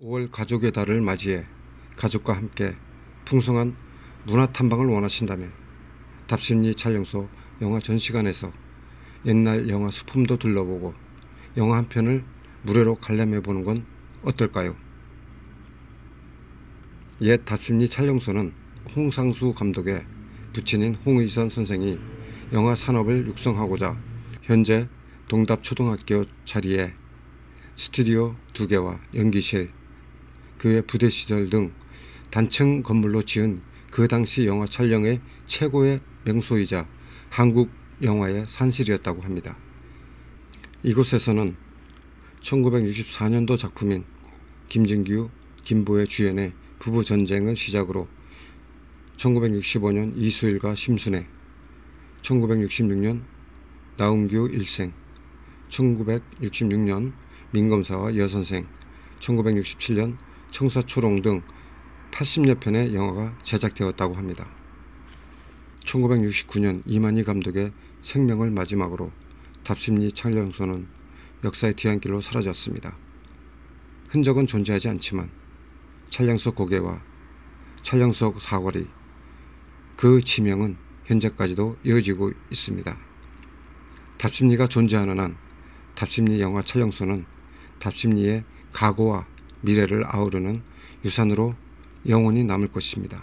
5월 가족의 달을 맞이해 가족과 함께 풍성한 문화 탐방을 원하신다면 답심리 촬영소 영화 전시관에서 옛날 영화 수품도 둘러보고 영화 한 편을 무료로 관람해 보는 건 어떨까요? 옛 답심리 촬영소는 홍상수 감독의 부친인 홍의선 선생이 영화 산업을 육성하고자 현재 동답초등학교 자리에 스튜디오 두 개와 연기실, 그의 부대 시절 등 단층 건물로 지은 그 당시 영화 촬영의 최고의 명소이자 한국 영화의 산실이었다고 합니다. 이곳에서는 1964년도 작품인 김진규, 김보의 주연의 부부 전쟁을 시작으로 1965년 이수일과 심순애, 1966년 나운규 일생, 1966년 민검사와 여선생, 1967년 청사초롱 등 80여 편의 영화가 제작되었다고 합니다. 1969년 이만희 감독의 생명을 마지막으로 답심리 촬영소는 역사의 뒤안길로 사라졌습니다. 흔적은 존재하지 않지만 촬영소 고개와 촬영소 사거리 그 지명은 현재까지도 이어지고 있습니다. 답심리가 존재하는 한 답심리 영화 촬영소는 답심리의 과거와 미래를 아우르는 유산으로 영원히 남을 것입니다.